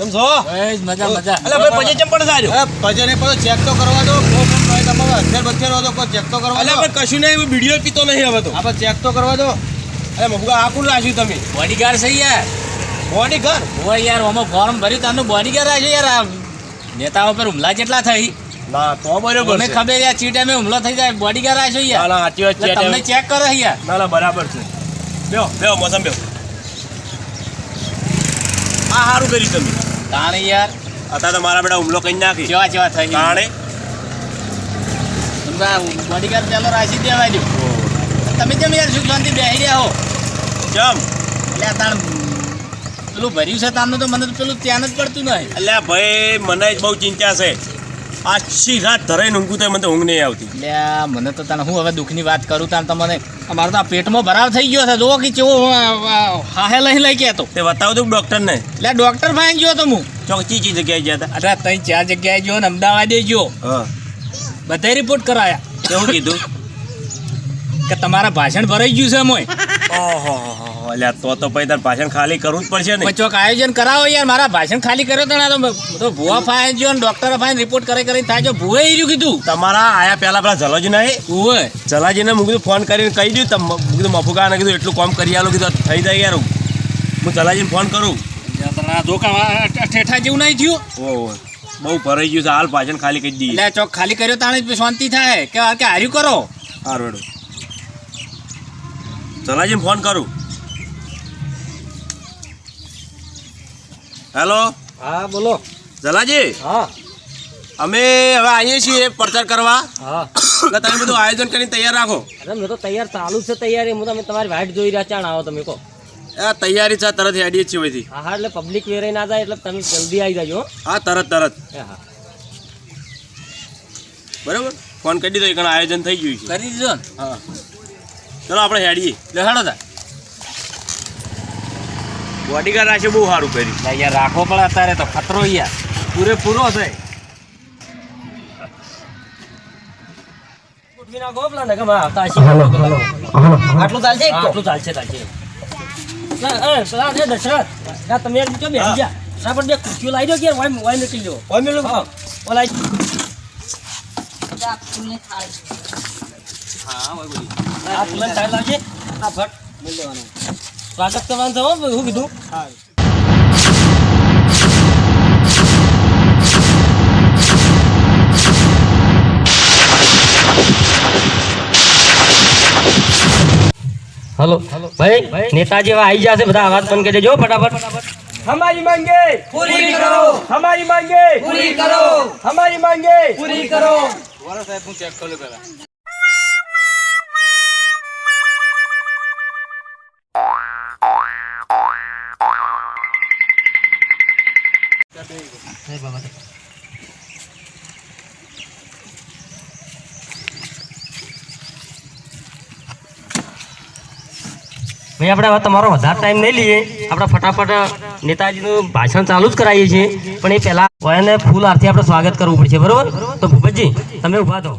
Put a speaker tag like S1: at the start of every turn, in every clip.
S1: કેમ છો?
S2: બસ મજા મજા
S1: અલે ભાઈ પજે ચમ પડે સારું
S3: અરે પજે ને પછી ચેક તો કરવા દો. કો ફોન ભાઈ તમારે અત્યાર બત્યાર હોય તો કોઈ ચેક તો કરવા
S1: અલે ભાઈ કશું નહીં વીડિયો પીતો નહીં હવે તો.
S3: આપણે ચેક તો કરવા દો.
S1: અરે મફુકા આ કોણ રાખ્યું તમે?
S2: બોડીગાર્ડ છે યાર.
S1: ઘર
S2: હોય યાર ઓમાં ફોર્મ ભર્યું તાનું બોડીગાર્ડ છે યાર આ નેતાઓ પર હુમલા જેટલા થઈ.
S1: ના તો બરોબર
S2: મને ખબર યાર ચીટે ટાઈમે હુમલો થઈ જાય બોડીગાર્ડ આ છો
S1: ના
S2: યાર
S1: ના સાચી વાત છે
S2: તમને ચેક કરો યાર.
S1: ના ના બરાબર છે. બેઓ બેઓ મોસમ બેઓ આ સારું કર્યું તમે.
S2: તાણે યાર.
S1: અત્યારે તો મારા બેટા હુમલો કરી નાખી.
S2: જેવા જેવા થઈ
S1: તાણે.
S2: બોડીગાર્ડ પેલો રાખી દેવા દો. તમે કેમ યાર સુખ શાંતિ બેસી રહ્યા હો?
S1: કેમ?
S2: એટલે તાણ પેલું ભર્યું છે તામનું તો મને તો પેલું ધ્યાન જ પડતું નહીં.
S1: એટલે ભાઈ મને જ બહુ ચિંતા છે. આખી રાત ધરાઈને ઊંઘું તો મને તો ઊંઘ નહીં આવતી.
S2: એટલે મને તો તને હું હવે દુઃખની વાત કરું તાન તમને. અમારો તો આ પેટમાં ભરાવ થઈ ગયો છે. જો કે ચેવો હાહે લઈ લઈ કહેતો
S1: તે. બતાવો તું ડૉક્ટરને.
S2: એટલે ડૉક્ટર ભાઈ ગયો તો હું.
S1: ચોક ચી જગ્યાએ ગયા હતા?
S2: અરે તઈ ચાર જગ્યાએ ગયો ને અમદાવાદે ગયો.
S1: હા.
S2: બધાય રિપોર્ટ કરાયા.
S1: કેવું કીધું?
S2: કે તમારા ભાષણ ભરાઈ ગયું છે મોય
S1: ઓહો અલ્યા તો તો પછી તાર ભાષણ ખાલી કરવું જ પડશે ને.
S2: ચોક આયોજન કરાવો યાર મારા ભાષણ ખાલી કર્યો તો ના તો ભૂવા ફાયન ગયો ને ડોક્ટર ફાયન રિપોર્ટ કરે કરીને થાય છે ભૂવે ઈ કીધું.
S1: તમારા આયા પહેલા પેલા જલોજી નહીં.
S2: ભૂવે.
S1: જલાજીને મેં કીધું ફોન કરીને કહી દઉં તમ કીધું મફુકાને કીધું એટલું કામ કરી આલો કીધું થઈ જાય યાર. હું જલાજીને ફોન કરું.
S2: ઠેઠા જેવું નહીં થયું.
S1: ઓહો બહુ ભરાઈ ગયું છે હાલ ભાષણ ખાલી કરી દઈએ.
S2: એટલે ચોક ખાલી કર્યો તાણે શાંતિ થાય. કે કે હાર્યું કરો.
S1: હાર. વેડો ફોન કરું. હેલો?
S3: હા બોલો.
S1: જલાજી?
S3: હા.
S1: અમે હવે આવીએ છીએ પ્રચાર કરવા.
S3: હા.
S1: એટલે તમે બધું આયોજન કરીને તૈયાર રાખો.
S3: અરે મેં તો તૈયાર ચાલુ છે તૈયારી. હું તમે તમારી વાઇટ જોઈ રહ્યા ચાણ આવો તમે કહો.
S1: આ તૈયારી છે તરત હેડીએ છીએ અહીંથી
S3: હા હા એટલે પબ્લિક વેરાઈ ના જાય એટલે તમે જલ્દી આવી જાજો હા.
S1: તરત તરત.
S3: એ હા.
S1: બરાબર? ફોન કરી દીધો એક આયોજન થઈ ગયું છે.
S2: કરી દીધો
S1: હા. ચલો આપણે હેડીએ.
S2: લેહાડો તા.
S1: બોડીગાર્ડ રાખે બહુ સારું કર્યું
S2: યાર રાખવો પડે અત્યારે તો ખતરો યાર. પૂરેપૂરો છે.
S3: આટલું ચાલશે આટલું ચાલશે ચાલશે. દશરથ. તમે બેસી જા. પણ બે ખુરશીઓ લાવી દો કે વાય વાય નીકળી દો હા ઓલા આ ફૂલની થાળી લાવજે. આ ભટ. સ્વાગત કરવાનું છે હો, શું કીધું હલો ભાઈ નેતાજી હવે આવી જશે બધા અવાજ બંધ કરી દેજો ફટાફટ हमारी मांगे पूरी करो हमारी मांगे पूरी करो हमारी मांगे पूरी करो ભાઈ, આપણે તમારો વધારે ટાઈમ નહીં લઈએ. આપણે ફટાફટ નેતાજીનું ભાષણ ચાલુ જ કરાવીએ છીએ. પણ એ પહેલા વયને ફૂલ આરથી આપણે સ્વાગત કરવું પડશે, બરોબર? તો ભૂપતજી, તમે ઊભા થો.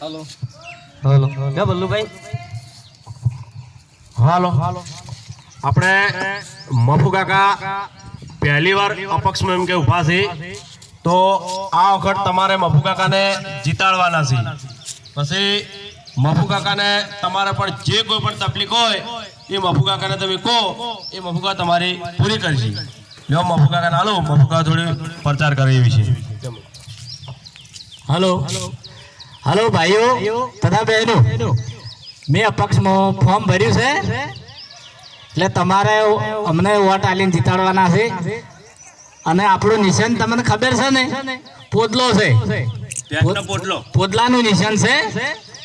S2: હલો.
S3: હલો. ક્યાં બલ્લુભાઈ.
S1: હાલો. આપણે મફુ કાકા પહેલી વાર અપક્ષમાં એમ કે ઊભા છે. તો આ વખત તમારે મફુ કાકાને જીતાડવાના છે. પછી મફુ કાકાને તમારે પણ જે કોઈ પણ તકલીફ હોય એ મફુ કાકાને તમે કહો એ મફુ કાકા તમારી પૂરી કરશે. લ્યો મફુ કાકાને હાલો. મફુ કાકા થોડી પ્રચાર કરે એવી છે.
S2: હલો. હલો ભાઈઓ તથા બહેનો. મેં અપક્ષમાં ફોર્મ ભર્યું છે. એટલે તમારે અમને વોટ આલીને જીતાડવાના છે. અને આપણું નિશાન તમને ખબર છે ને? પોદલો છે. પોદલાનું નિશાન છે.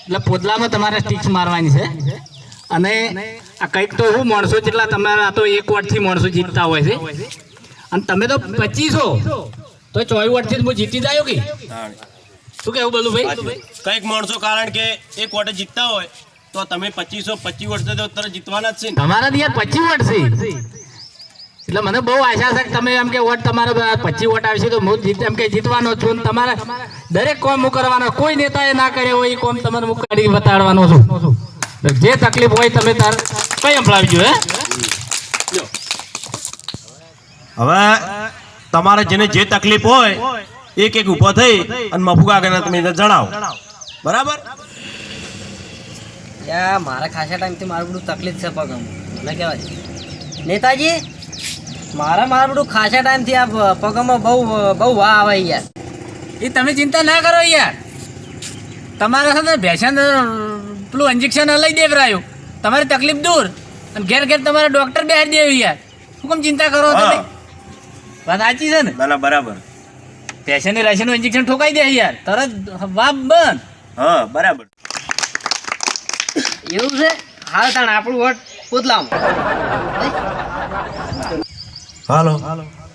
S2: એટલે પોદલામાં તમારે સ્ટીક્સ મારવાની છે. અને આ કંઈક તો હું માણસો જેટલા તમારા તો એક વોટથી માણસો જીતતા હોય છે. અને તમે તો પચીસો. તો ચોવીસ વોટથી જ હું જીતી જાયો કે? શું કેવું બોલું ભાઈ?
S1: કંઈક માણસો કારણ કે એક વોટે જીતતા હોય તો તમે પચીસો પચીસ વર્ષે તો તરત જીતવાના જ છે
S2: તમારા યાર પચીસ વર્ષે એટલે મને બહુ આશા છે કે તમે એમ કે વોટ તમારે પચીસ વોટ આવશે તો હું જીત એમ કે જીતવાનો છું તમારે દરેક કોમ હું કરવાનો કોઈ નેતાએ ના કર્યો હોય એ કોમ તમારે હું કરી બતાડવાનો છું. જે તકલીફ હોય તમે તાર કઈ સંભળાવજો હે?
S1: હવે તમારે જેને જે તકલીફ હોય એક એક ઊભો થઈ અને મફુ કાકાને તમે જણાવો. બરાબર?
S3: મારા ખાસા ટાઈમથી મારું બધું તકલીફ છે પગમ મને કહેવાય. નેતાજી મારા મારું બધું ખાસા ટાઈમથી આ પગમાં બહુ બહુ વાહ આવે યાર.
S2: એ તમે ચિંતા ના કરો યાર. તમારા સાથે ભેસન પેલું ઇન્જેક્શન લઈ દેવરાયું તમારી તકલીફ દૂર. અને ઘેર ઘેર તમારે ડોક્ટર બેહાડી દેવું યાર. શું કેમ ચિંતા કરો તમે?
S1: હા.
S2: વાત સાચી છે ના
S1: બરાબર.
S2: પેશન્ટને રાશિનું ઇન્જેક્શન ઠોકાઈ દે યાર. તરત વાપ બંધ.
S1: હા બરાબર.
S3: એવું છે? હાલ તાણ આપણું વોટ પૂતલામાં.
S1: હાલો.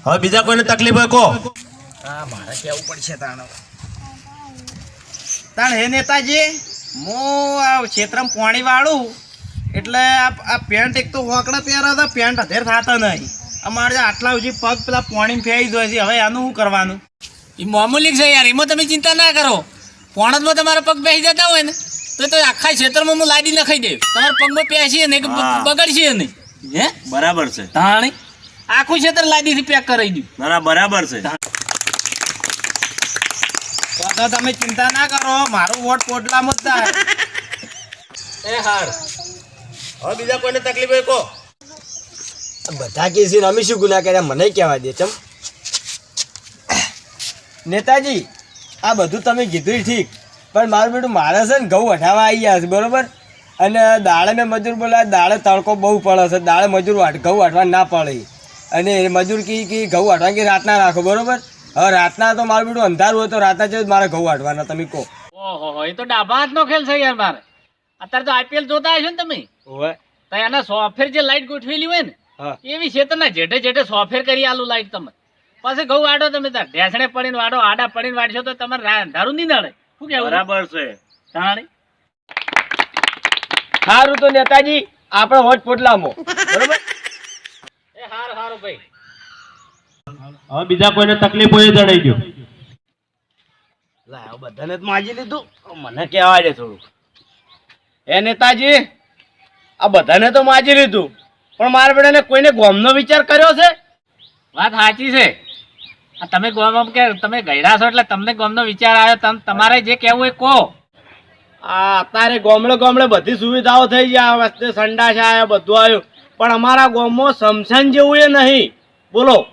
S1: હવે બીજા કોઈને તકલીફ હોય કહો
S4: તાણ. હે નેતાજી હું આ ક્ષેત્રમાં પાણી વાળું એટલે આ આ પેન્ટ એક તો હોકડા પહેરા હતા પેન્ટ અધેર થતા નહીં. અમારે આટલા સુધી પગ પેલા પાણી ફેરી દો છે હવે આનું શું કરવાનું?
S2: એ મામૂલી છે યાર એમાં તમે ચિંતા ના કરો. પોણતમાં તમારા પગ બેસી જતા હોય ને તો તો આખા ક્ષેત્રમાં હું લાદી નખાઈ દે તમારા પગમાં પેસી ને કે બગડશે નહીં. હે?
S1: બરાબર છે.
S2: તાણી આખું ક્ષેત્ર લાદીથી પેક કરાવી દઉં.
S1: ના ના બરાબર છે.
S4: તો તમે ચિંતા ના કરો મારું વોટ પોટલામાં જ થાય.
S1: એ હાર. હવે બીજા કોઈને તકલીફ હોય કહો.
S5: બધા કેસી અમે શું ગુના કર્યા? મને કહેવા દે ચમ. નેતાજી આ બધું તમે કીધું ઠીક પણ મારું બેટું મારે છે ને ઘઉં વઢાવા આવી ગયા છે બરોબર? અને દાળે મેં મજૂર બોલા દાળે તડકો બહુ પડે છે દાળે મજૂર વાટ ઘઉં વાટવા ના પડે. અને મજૂર કી કે ઘઉં વાટવા કે રાતના રાખો બરાબર? હવે રાતના તો મારું બેટું અંધારું હોય તો રાતના જ મારે ઘઉં વાટવાના તમે કહો.
S2: ઓહો એ તો ડાબા હાથનો ખેલ છે યાર મારે. અત્યારે તો આઈપીએલ જોતા હશો ને તમે?
S5: ઓવે
S2: તો એના સોફેર જે લાઈટ ગોઠવેલી હોય ને એવી છે તો ના જેઠે જેઠે સોફેર કરી આલું લાઈટ તમે પછી ઘઉં વાડો તમે તાર ઢેસણે પડીને વાડો આડા પડીને વાડશો તો તમારે રા- અંધારું નહીં નડે. શું કેવું
S1: બરાબર છે.
S2: તાણી
S5: સારું તો નેતાજી આપણે હોટ પોટલામો. બરોબર?
S2: એ હાર હાર ભાઈ.
S1: હવે બીજા કોઈને તકલીફ હોય જણાઈ ગયો
S4: લાવ બધાને જ માજી લીધું. મને કહેવા દે થોડુંક. એ નેતાજી આ બધાને તો માજી લીધું. પણ મારા બેટાને કોઈને ગોમનો વિચાર કર્યો છે?
S2: વાત સાચી છે. તમે ગોમ કે તમે ગયરા છો એટલે તમને ગોમનો વિચાર આવ્યો તમે તમારે જે કહેવું એ કહો.
S4: આ અત્યારે ગોમડે ગોમડે બધી સુવિધાઓ થઈ ગયા વસ્તે સંડાસ આવ્યા બધું આવ્યું. પણ અમારા ગોમમાં સમસાન જેવું એ નહીં. બોલો.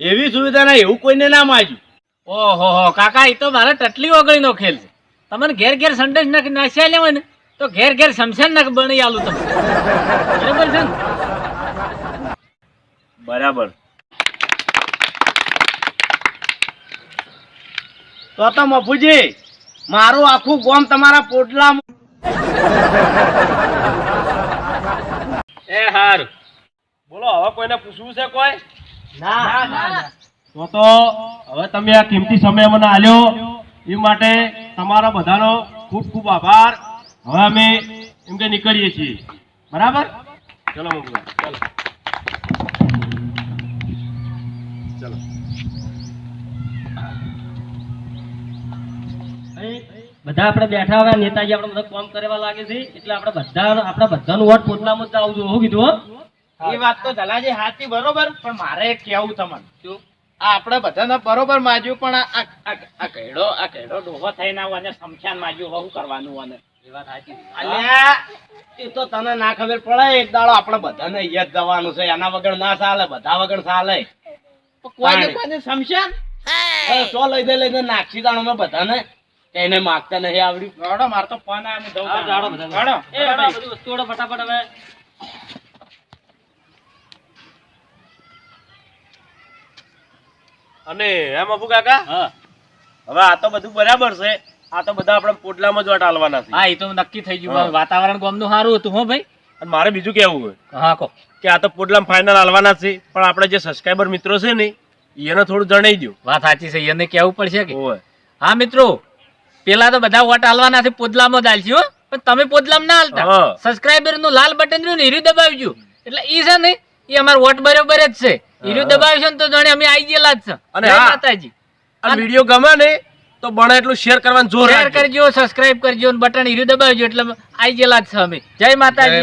S4: એવી સુવિધા નહીં એવું કોઈને ના માજ્યું
S2: ઓહો હો કાકા એ તો મારે ટટલી ઓગળીનો ખેલ છે. તમને ઘેર ઘેર સંદેશ નાખ નાસ્યા લેવો ને તો ઘેર ઘેર સમસાન નાખ બની આલું તમે બરાબર છે ને?
S1: બરાબર.
S4: તો તો મફુજી મારું આખું ગોમ તમારા પોટલા
S2: એ હારું
S1: બોલો હવે કોઈને પૂછવું છે કોઈ?
S4: ના ના
S1: તો તો હવે તમે આ કિંમતી સમય મને આલ્યો. એ માટે તમારા બધાનો ખૂબ ખૂબ આભાર. હવે અમે એમ કે નીકળીએ છીએ. બરાબર? ચલો મગુભાઈ ચલો. ચલો.
S3: બધા આપણે બેઠા હવે નેતાજી આપણે બધા કામ કરવા લાગે છે. એટલે આપણે બધા આપણા બધાનું વોટ પોટલામાં જ આવજો શું કીધું
S4: એ વાત તો જલાજી હાથી બરોબર પણ મારે કેવું તમને આપણે બધાને બરોબર માજ્યું પણ આ આ- આ- આ આ ડોહો થઈને આવો અને સમશાન માજ્યું હવે કરવાનું અને
S3: એ વાત સાચી
S4: અલ્યા એ તો તને ના ખબર પડે એક દાડો આપણે બધાને અહીંયા જ જવાનું છે એના વગર ના ચાલે બધા વગર ચાલે. કોઈને કોઈને સમશાન સો લઈ દે લઈ દે નાખી દાણો મેં બધાને. એને માગતા નહીં આવડ્યું ગાડો માર તો ફોન આવ્યો હું જઉં
S3: હા, બધા.
S4: ગાડો
S3: એ હવે આ બધી ફટાફટ હવે.
S1: અને એમ અબુ કાકા?
S2: હા.
S1: હવે આ તો બધું બરાબર છે. આ તો બધા આપણે પોટલામાં જ વાટ છે.
S2: હા એ તો નક્કી થઈ ગયું. વાતાવરણ ગામનું સારું હતું હો ભાઈ?
S1: અને મારે બીજું કેવું હોય
S2: હા કહો.
S1: કે આ તો પોટલામાં ફાઇનલ આલવાના છે પણ આપણે જે સબસ્ક્રાઈબર મિત્રો છે ને એને થોડું જણાઈ દો
S2: વાત સાચી છે એને કહેવું પડશે કે
S1: હોય
S2: હા મિત્રો પેલા તો બધા વોટ હાલવાના છે પોદલામાં જ હાલશે હો. પણ તમે પોદલામાં ના હાલતા. સબસ્ક્રાઇબરનું લાલ બટન રહ્યું ને હીરું દબાવજો. એટલે ઈ છે ને એ અમારો વોટ બરોબર જ છે. હીરું દબાવશો ને તો જાણે અમે આઈ ગયેલા જ છે.
S1: અને
S2: માતાજી.
S1: આ વીડિયો ગમે ને તો બને એટલું શેર કરવાનું જોર
S2: શેર કરજો સબસ્ક્રાઇબ કરજો બટન હીરું દબાવજો એટલે આઈ ગયેલા જ છે અમે. જય માતાજી.